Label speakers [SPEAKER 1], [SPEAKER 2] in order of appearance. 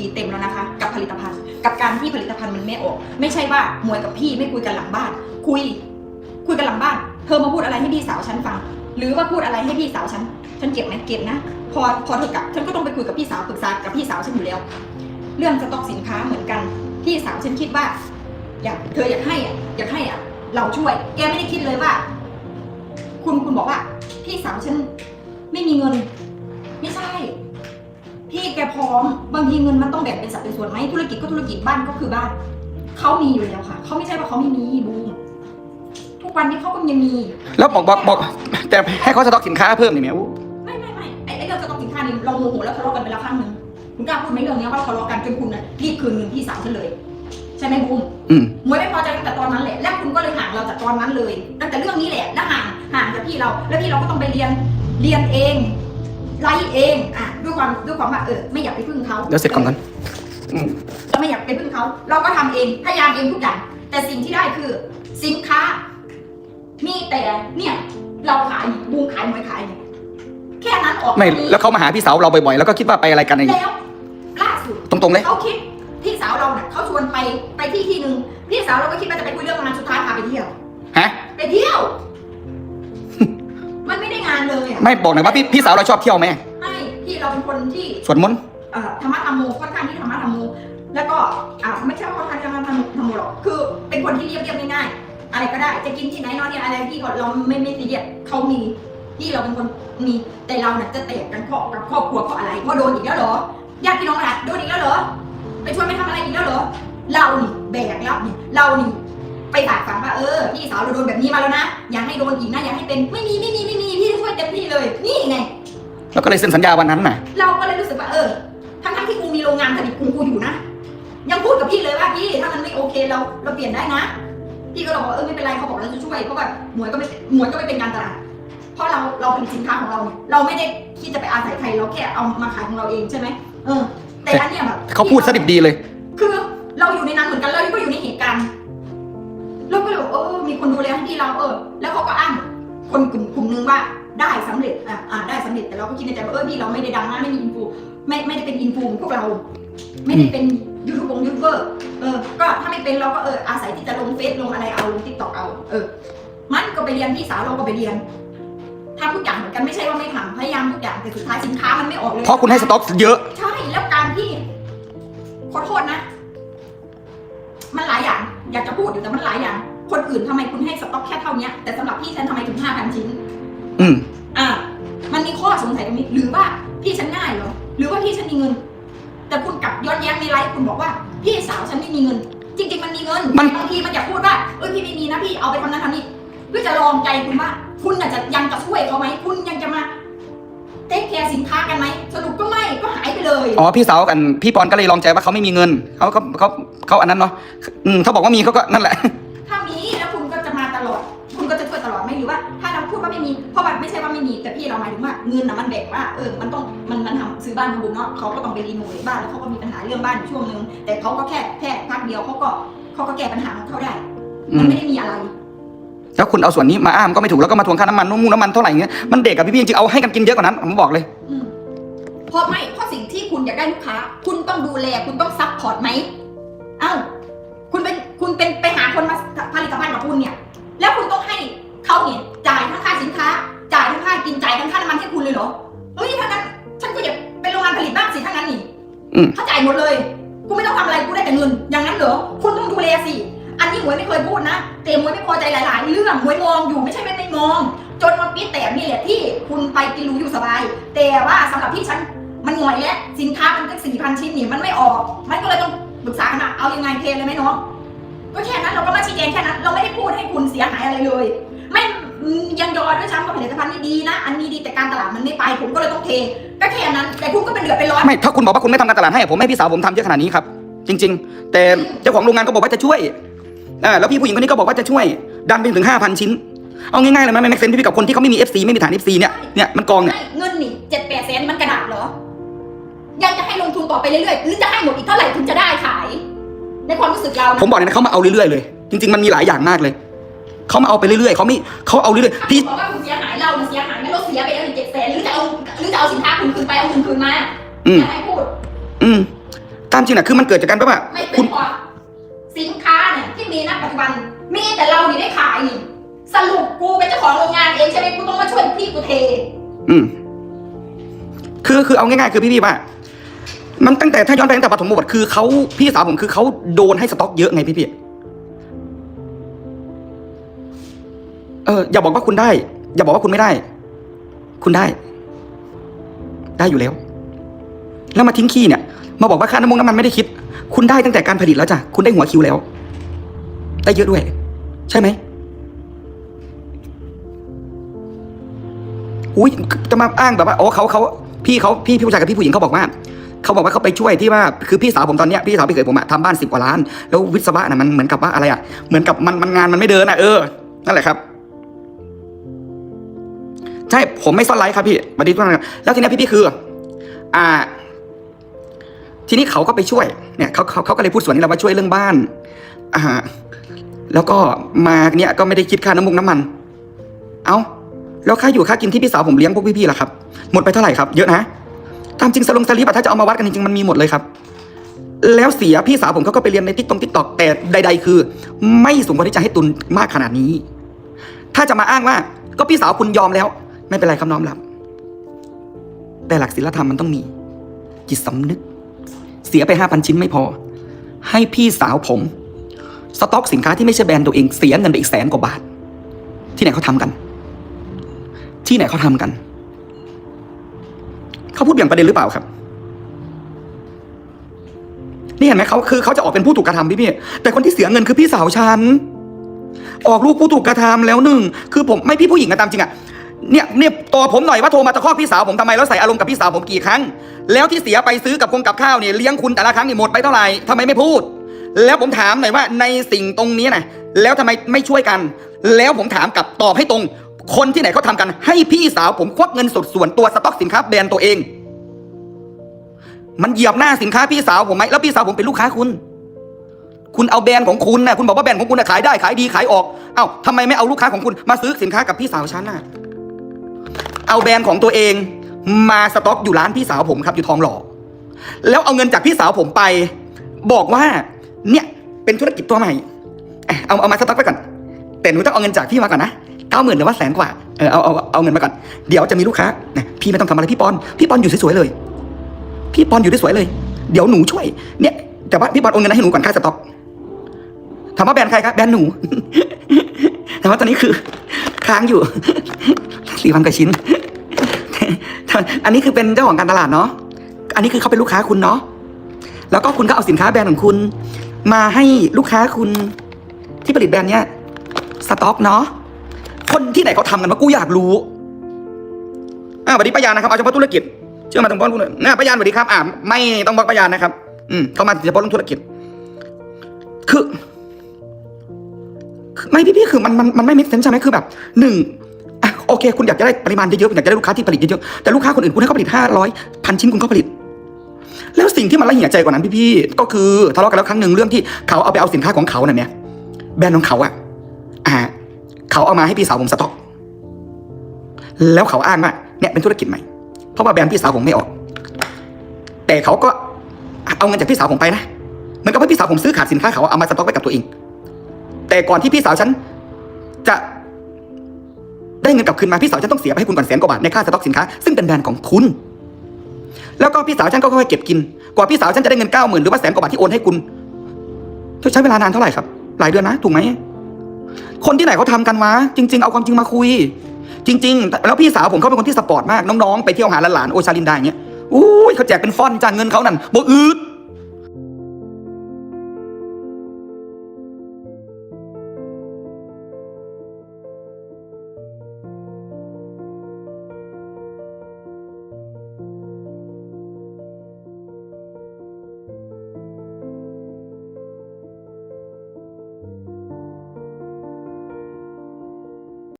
[SPEAKER 1] ปีเต็มแล้วนะคะ กับผลิตภัณฑ์ กับการที่ผลิตภัณฑ์มันไม่ออก ไม่ใช่ว่ามวยกับพี่ไม่คุยกันหลังบ้าน คุย คุยกันหลังบ้าน เธอมาพูดอะไรให้พี่สาวฉันฟัง หรือว่าพูดอะไรให้พี่สาวฉัน ฉันเก็บไหมเก็บนะ พอพอเธอกลับ ฉันก็ต้องไปคุยกับพี่สาวปรึกษากับพี่สาวฉันอยู่แล้ว เรื่องสต็อกสินค้าเหมือนกัน พี่สาวฉันคิดว่า อยากเธออยากให้อะอยากให้อะเราช่วย แกไม่ได้คิดเลยว่า คุณคุณบอกว่า พี่สาวฉันไม่มีเงิน ไม่ใช่ พี่แกพร้อม บางทีเงินมันต้องแบ่งเป็นสัดเป็นส่วนไหมธุรกิจก็ธุรกิจบ้านก็คือบ้านเขามีอยู่แล้วค่ะเขาไม่ใช่ว่าเขาไม่มีบูมทุกวันนี้เขาก็ยังมี
[SPEAKER 2] แล้วบอกบอกบอก แต่ให้เขาสต็อกสินค้าเพิ่มนี่แม่อู้
[SPEAKER 1] ไม่ไม่ไม่ไอ้ไอ้เรื่องสต็อกสินค้านี่เราโมโหแล้วทะเลาะกันไปแล้วครั้งหนึ่งคุณกล้าพูดไหมเรื่องเนี้ยว่าทะเลาะกันจนคุณน่ะรีบคืนเงินพี่สาวฉันเลย ใช่ไหมบูม
[SPEAKER 2] อืม
[SPEAKER 1] มวยไม่พอใจตั้งแต่ตอนนั้นแหละ และคุณก็เลยห่างเราจากตอนนั้นเลย ตั้งแต่เรื่องนี้แหละ แล้วห่างห่างจากพี่เรา แล้วพี่เราก็ต้องไปเรียน เรียนเอง ไล่เองอะด้วยความด้วยความว่าเออไม่อยากไปพึ่งเขา
[SPEAKER 2] เดี๋ยวเสร็จก่อนกันอืม
[SPEAKER 1] เราไม่อยากไปพึ่งเขาเราก็ทำเองพยายามเองทุกอย่าง แต่สิ่งที่ได้คือสินค้า มีแต่เนี่ยเราขายบูมขายมวยขายเนี่ยแค่นั้นออก
[SPEAKER 2] ไม่แล้วเขามาหาพี่สาวเราบ่อยๆแล้วก็คิดว่าไปอะไรกันอะไรอย่างเงี้ย
[SPEAKER 1] แล้วล่าสุด
[SPEAKER 2] ตรงๆเลย
[SPEAKER 1] เขาคิดพี่สาวเราเนี่ยเขาชวนไปไปที่ที่หนึ่งพี่สาวเราก็คิดว่าจะไปคุยเรื่องงานสุดท้ายพาไปเที่ยว
[SPEAKER 2] ฮะ
[SPEAKER 1] ไปเที่ยว มันไม่ได้งานเลยอะ
[SPEAKER 2] ไม่บอกหน่อยว่าพี่พี่สาวเราชอบเที่ยวไหม
[SPEAKER 1] ไม่พี่เราเป็นคนที่
[SPEAKER 2] สวดมนต์
[SPEAKER 1] เอ่อธรรมะธรรมโมค่อนข้างที่ธรรมะธรรมโมแล้วก็อ่าไม่ใช่ว่าค่อนข้างธรรมะธรรมธรรมโมหรอกคือเป็นคนที่เรียบเรียบง่ายๆอะไรก็ได้จะกินที่ไหนนอนที่ไหนอะไรพี่ก็เราไม่ไม่ซีเรียสเขามีพี่เราเป็นคนมีแต่เราเนี่ยจะแตกกันเพราะกับครอบครัวเพราะอะไรเพราะโดนอีกแล้วเหรอญาติพี่น้องอะไรโดนอีกแล้วเหรอไปชวนไปทำอะไรอีกแล้วเหรอเรานี่แบกรับนี่เรานี่ ไปฝากฝังว่าเออพี่สาวเราโดนแบบนี้มาแล้วนะอย่าให้โดนอีกนะอย่าให้เป็นไม่มีไม่มีไม่มีพี่ช่วยเต็มที่เลยนี่ไง
[SPEAKER 2] แล้วก็เลยเซ็นสัญญาวันนั้นน่ะ
[SPEAKER 1] เราก็เลยรู้สึกว่าเออทั้งทั้งๆที่กูมีโรงงานผลิตกูกูอยู่นะ ยังพูดกับพี่เลยว่าพี่ถ้ามันไม่โอเคเราเราเปลี่ยนได้นะ พี่ก็เลยบอกว่าเออไม่เป็นไรเขาบอกเราจะช่วยเพราะว่าหมวยก็ไม่หมวยก็ไม่เป็นการตลาดเพราะเราเราผลิตสินค้าของเราเนี่ยเราไม่ได้คิดจะไปอาศัยใครเราแค่เอามาขายของเราเองใช่ไหมเออ แต่อันเนี้ยแบบ
[SPEAKER 2] เขาพูดซะดิบดีเลย
[SPEAKER 1] คือเราอยู่ในนั้นเหมือนกันเราก็อยู่ในเหตุการณ์ เราก็เลยบอกเออมีคนดูแลให้พี่เราเออ แล้วเขาก็อ้างคนกลุ่มกลุ่มนึงว่าได้สำเร็จอะอ่าได้สำเร็จแต่เราก็คิดในใจว่าเออพี่เราไม่ได้ดังมากไม่มีอินฟูไม่ไม่ได้เป็นอินฟูเหมือนพวกเรา ไม่ได้เป็นยูทูบงยูทูบเบอร์เออ ก็ถ้าไม่เป็นเราก็เอออาศัยที่จะลงเฟซลงอะไรเอาลงทิกตอกเอา เออ มันก็ไปเรียนพี่สาวเราก็ไปเรียนทำทุกอย่างเหมือนกันไม่ใช่ว่าไม่ทำพยายามทุกอย่างแต่สุดท้ายสินค้ามันไม่ออกเลย
[SPEAKER 2] เพราะคุณให้สต็อกเยอะ
[SPEAKER 1] ใช่แล้วการที่ขอโทษนะ มันหลายอย่าง อยากจะพูดอยู่แต่มันหลายอย่าง คนอื่นทำไมคุณให้สต็อกแค่เท่าเนี้ยแต่สำหรับพี่ฉันทำไมถึงห้าพันชิ้น
[SPEAKER 2] อืม
[SPEAKER 1] อ่า มันมีข้อสงสัยตรงนี้ หรือว่าพี่ฉันง่ายเหรอ หรือว่าพี่ฉันมีเงิน แต่คุณกลับย้อนแย้งในไลฟ์คุณบอกว่า พี่สาวฉันไม่มีเงิน จริง ๆ มันมีเงิน
[SPEAKER 2] มัน
[SPEAKER 1] บางทีมันอยากพูดว่าเออพี่ไม่มีนะพี่เอาไปทำนั้นทำนี่เพื่อจะลองใจคุณว่า คุณน่ะจะยังจะช่วยเขาไหมคุณยังจะมาเทคแคร์สินค้ากันไหมสรุปก็ไม่ก็หายไปเลย
[SPEAKER 2] อ๋อพี่สาวกันพี่ปอนก็เลยลองใจว่าเขาไม่มีเงินเขาเขาเขาเขาอันนั้นเนาะอืมเขาบอกว่ามีเขาก็นั่นแหละ
[SPEAKER 1] ไม่มีเพราะมันไม่ใช่ว่าไม่มีแต่พี่เราหมายถึงว่าเงินน่ะมันแบ่งว่าเออมันต้องมันมันทำซื้อบ้านทำบุญเนาะเขาก็ต้องไปรีโนเวทบ้านแล้วเขาก็มีปัญหาเรื่องบ้านอยู่ช่วงนึงแต่เขาก็แค่แค่พักเดียวเขาก็เขาก็แก้ปัญหาของเขาได้
[SPEAKER 2] อื
[SPEAKER 1] มัน
[SPEAKER 2] ม
[SPEAKER 1] ไม่ได้มีอะไร
[SPEAKER 2] แล้วคุณเอาส่วนนี้มาอ้ามก็ไม่ถูกแล้วก็มาทวงค่าน้ำมันนู่นน้ำมันเท่าไหร่เงี้ยมันเด็กกับพี่พี่จริงๆเอาให้กันกินเยอะกว่านั้นผมบอกเลย
[SPEAKER 1] อืมเพราะไม่เพราะสิ่งที่คุณอยากได้ลูกค้า คุณต้องดูแลคุณต้องซัพพอร์ตไหมเอ้าคุณเป็นคุณเป็นไปหาคนมาผลิตภัณฑ์กับคุณเนี่ย แล้วคุณต้องให้เขาเนี่ยจ่ายทั้งค่า สินค้า จ่ายทั้งค่ากินจ่ายทั้งค่าน้ำมันให้คุณเลยเหรอ เฮ้ยถ้างั้นฉันก็อยากเป็นโรงงานผลิตบ้างสิถ้างั้นนี่
[SPEAKER 2] อืม
[SPEAKER 1] เขาจ่ายหมดเลย กูไม่ต้องทำอะไรกูได้แต่เงิน อย่างนั้นเหรอ คุณต้องดูแลสิ อันนี้หมวยไม่เคยพูดนะแต่หมวยไม่พอใจหลายๆ เรื่องหมวยมองอยู่ไม่ใช่ไม่ไม่มอง จนมาปีแตกนี่แหละที่คุณไปกินรู้อยู่สบาย แต่ว่าสำหรับที่ฉันมันหน่วยแล้วสินค้ามันก็สี่พันชิ้นนี่มันไม่ออก มันก็เลยต้องปรึกษากันว่าเอายังไงเทเลยไหมน้องก็แค่นั้นเราก็มาชี้แจงแค่นั้น เราไม่ได้พูดให้คุณเสียหายอะไรเลย ไม่อืม ยังยอด้วยซ้ำว่าผลิตภัณฑ์นี่ดีนะ อันนี้ดีแต่การตลาดมันไม่ไป ผมก็เลยต้องเทก็แค่นั้น แต่คุณก็เป็นเดือดเป็นร้อน
[SPEAKER 2] ไม่ถ้าคุณบอกว่าคุณไม่ทำการตลาดให้ผมให้พี่สาวผมทำเยอะขนาดนี้ครับ จริง ๆ แต่เจ้าของโรงงานก็บอกว่าจะช่วยอ่าแล้วพี่ผู้หญิงคนนี้ก็บอกว่าจะช่วย ดันไปถึงห้าพันชิ้น เอาง่ายๆเลยไหมแม็กเซนพี่กับคนที่เขาไม่มี FC ไม่มีฐาน FC เนี่ยเนี่ยมันกองเนี่ย
[SPEAKER 1] ให้เงินนี่เจ็ดแปดแสนมันกระดาษเหรอ ยังจะให้ลงทุนต่อไปเรื่อยๆ หรือจะให้หมดอีกเท่าไหร่ถึงจะได้ขาย ในความรู้สึกเรานะ
[SPEAKER 2] ผมบอกเลยนะเขามาเอาเรื่อยๆเลย จริง ๆ มันมีหลายอย่างมากเลย เขามาเอาไปเรื่อยๆเขาไม่เขาเอาเรื่อยๆพี่
[SPEAKER 1] บอกว่าคุณเสียหายเราเนี่ยเสียหายไม่เราเสียไปแล้วเจ็ดแสนหรือจะเอาหรือจะเอาสินค้าคุณคืนไปเอาเงินคืนมา
[SPEAKER 2] อืม
[SPEAKER 1] อย่าให้พูด
[SPEAKER 2] อืมตามจริงนะคือมันเกิดจากการแบบว่า
[SPEAKER 1] ไม่เป็
[SPEAKER 2] คุ
[SPEAKER 1] น
[SPEAKER 2] ณ
[SPEAKER 1] พอสินค้าเนี่ยที่มีณปัจจุบัน มีแต่เรานี่ได้ขายนี่สรุปกูเป็นเจ้าของโรงงานเองใช่ไหมกูต้องมาช่วยพี่กูเท
[SPEAKER 2] อืมคือคือเอาง่ายๆคือพี่พี่ว่ามันตั้งแต่ถ้าย้อนไปตั้งแต่ปฐมบทคือเขาพี่สาวผมคือเขาโดนให้สต็อกเยอะไงพี่พี่ อออย่าบอกว่าคุณได้ อย่าบอกว่าคุณไม่ได้ คุณได้ ได้อยู่แล้ว แล้วมาทิ้งขี้เนี่ย มาบอกว่าค่าน้ำมันน้ำมันไม่ได้คิด คุณได้ตั้งแต่การผลิตแล้วจ้ะคุณได้หัวคิวแล้ว ได้เยอะด้วย ใช่ไหมอุ้ยจะมาอ้างแบบว่าโอ้เขาเขาพี่เขาพี่พี่ผู้ชายกับพี่ผู้หญิงเขาบอกว่าเขาบอกว่าเขาไปช่วยที่ว่าคือพี่สาวผมตอนเนี้ยพี่สาวพี่เคยผมอะทำบ้านสิบกว่าล้าน แล้ววิศวะน่ะมันเหมือนกับว่าอะไรอะเหมือนกับมันมันงานมันไม่เดินอะเออนั่นแหละครับ ใช่ผมไม่ซ่อนไลฟ์ครับพี่บัดนี้ทุกท่าแล้วทีนี้พี่พี่คือ อ่า ทีนี้เขาก็ไปช่วยเนี่ยเขาเขาเขาก็เลยพูดส่วนนี้เราว่าช่วยเรื่องบ้านอ่าแล้วก็มาเนี่ยก็ไม่ได้คิดค่าน้ำมุกน้ำมัน เอาแล้วค่าอยู่ค่ากินที่พี่สาวผมเลี้ยงพวกพี่ๆล่ะครับ หมดไปเท่าไหร่ครับ เยอะนะตามจริงสลงสลิปอะถ้าจะเอามาวัดกันจริงๆมันมีหมดเลยครับ แล้วเสียพี่สาวผมเขาก็ไปเรียนในติ๊กตงติ๊กตอกแต่ใด ๆ คือ ไม่สมควรที่จะให้ตุนมากขนาดนี้ ถ้าจะมาอ้างว่า ก็พี่สาวคุณยอมแล้ว ไม่เป็นไรครับน้อมรับ แต่หลักศีลธรรมมันต้องมี จิตสำนึก เสียไปห้าพันชิ้นไม่พอ ให้พี่สาวผม สต็อกสินค้าที่ไม่ใช่แบรนด์ตัวเองเสียเงินไปอีกแสนกว่าบาท ที่ไหนเขาทำกัน ที่ไหนเขาทำกัน เขาพูดอย่างประเด็นหรือเปล่าครับนี่เห็นไหมเขาคือเขาจะออกเป็นผู้ถูกกระทำพี่พี่แต่คนที่เสียเงินคือพี่สาวฉันออกลูกผู้ถูกกระทำแล้วหนึ่งคือผมไม่พี่ผู้หญิงกันตามจริงอะ เนี่ยเนี่ยตัวผมหน่อยว่าโทรมาตะคอกพี่สาวผมทำไมแล้วใส่อารมณ์กับพี่สาวผมกี่ครั้ง แล้วที่เสียไปซื้อกับคงกับข้าวเนี่ยเลี้ยงคุณแต่ละครั้งนี่หมดไปเท่าไหร่ทำไมไม่พูด แล้วผมถามหน่อยว่าในสิ่งตรงนี้นะแล้วทำไมไม่ช่วยกัน แล้วผมถามกับตอบให้ตรง คนที่ไหนเขาทำกัน ให้พี่สาวผมควักเงินสดส่วนตัวสต็อกสินค้าแบรนด์ตัวเอง มันเหยียบหน้าสินค้าพี่สาวผมไหมแล้วพี่สาวผมเป็นลูกค้าคุณคุณเอาแบรนด์ของคุณนะคุณบอกว่าแบรนด์ของคุณขายได้ขายดีขายออก เอ้าทำไมไม่เอาลูกค้าของคุณมาซื้อสินค้ากับพี่สาวฉันน่ะ เอาแบรนด์ของตัวเอง มาสต็อกอยู่ร้านพี่สาวผมครับอยู่ทองหล่อแล้วเอาเงินจากพี่สาวผมไป บอกว่าเนี่ยเป็นธุรกิจตัวใหม่เอาเอามาสต็อกไปก่อน แต่หนูต้องเอาเงินจากพี่มาก่อนนะเก้าหมื่นหรือว่าแสนกว่าเออเอาเอาเอาเงินมาก่อนเดี๋ยวจะมีลูกค้าพี่ไม่ต้องทำอะไรพี่ปอน พี่ปอนอยู่สวยๆเลย พี่ปอนอยู่ได้สวยเลย เดี๋ยวหนูช่วย เนี่ย แต่ว่าพี่ปอนโอนเงินให้หนูก่อนค่าสต็อกถามว่าแบรนด์ใครครับแบรนด์หนู แต่ว่าตอนนี้คือค้างอยู่สี่พันกว่าชิ้น อันนี้คือเป็นเจ้าของการตลาดเนาะ อันนี้คือเขาเป็นลูกค้าคุณเนาะ แล้วก็คุณก็เอาสินค้าแบรนด์ของคุณ มาให้ลูกค้าคุณที่ผลิตแบรนด์เนี้ยสต็อกเนาะ คนที่ไหนเขาทำกันวะกูอยากรู้อ่าสวัสดีป้ายานะครับเอาเฉพาะธุรกิจเชื่อมาตรงป้อนคุณหน่อยนะป้ายานสวัสดีครับอ่าไม่ต้องบอกป้ายานนะครับ อืมเขามาเฉพาะเรื่องธุรกิจ คือ ไม่พี่พี่คือมันมันมันไม่มิเซนใช่ไหมคือแบบหนึ่ง โอเค คุณอยากจะได้ปริมาณเยอะๆคุณอยากจะได้ลูกค้าที่ผลิตเยอะๆแต่ลูกค้าคนอื่นคุณให้เขาผลิตห้าร้อยพันชิ้นคุณก็ผลิต แล้วสิ่งที่มันละเหี่ยใจกว่านั้นพี่พี่ๆก็คือทะเลาะกันแล้วครั้งหนึ่งเรื่องที่เขาเอาไปเอาสินค้าของเขาเนี่ยแบรนด์ของเขาอะอ่าเขาเอามาให้พี่สาวผมสต็อก แล้วเขาอ้างว่าเนี่ยเป็นธุรกิจใหม่ เพราะว่าแบรนด์พี่สาวผมไม่ออก แต่เขาก็เอาเงินจากพี่สาวผมไปนะเหมือนกับว่าพี่สาวผมซื้อขาดสินค้าเขาเอามาสต็อกไว้กับตัวเอง แต่ก่อนที่พี่สาวฉัน ได้เงินกลับคืนมาพี่สาวฉันต้องเสียไปให้คุณก่อนแสนกว่าบาทในค่าสต็อกสินค้าซึ่งเป็นแบรนด์ของคุณแล้วก็พี่สาวฉันก็ค่อยๆเก็บกิน กว่าพี่สาวฉันจะได้เงินเก้าหมื่นหรือว่าแสนกว่าบาทที่โอนให้คุณใช้เวลานานเท่าไหร่ครับ หลายเดือนนะ ถูกไหม คนที่ไหนเขาทำกันวะ จริง ๆ เอาความจริงมาคุย จริง ๆ แล้วพี่สาวผมเขาเป็นคนที่สปอร์ตมาก น้อง ๆ ไปเที่ยวหาหลานๆโอชาลินดาอย่างเงี้ยอุ้ยเขาแจกเป็นฟอนจ้างเงินเขานั่นบอืด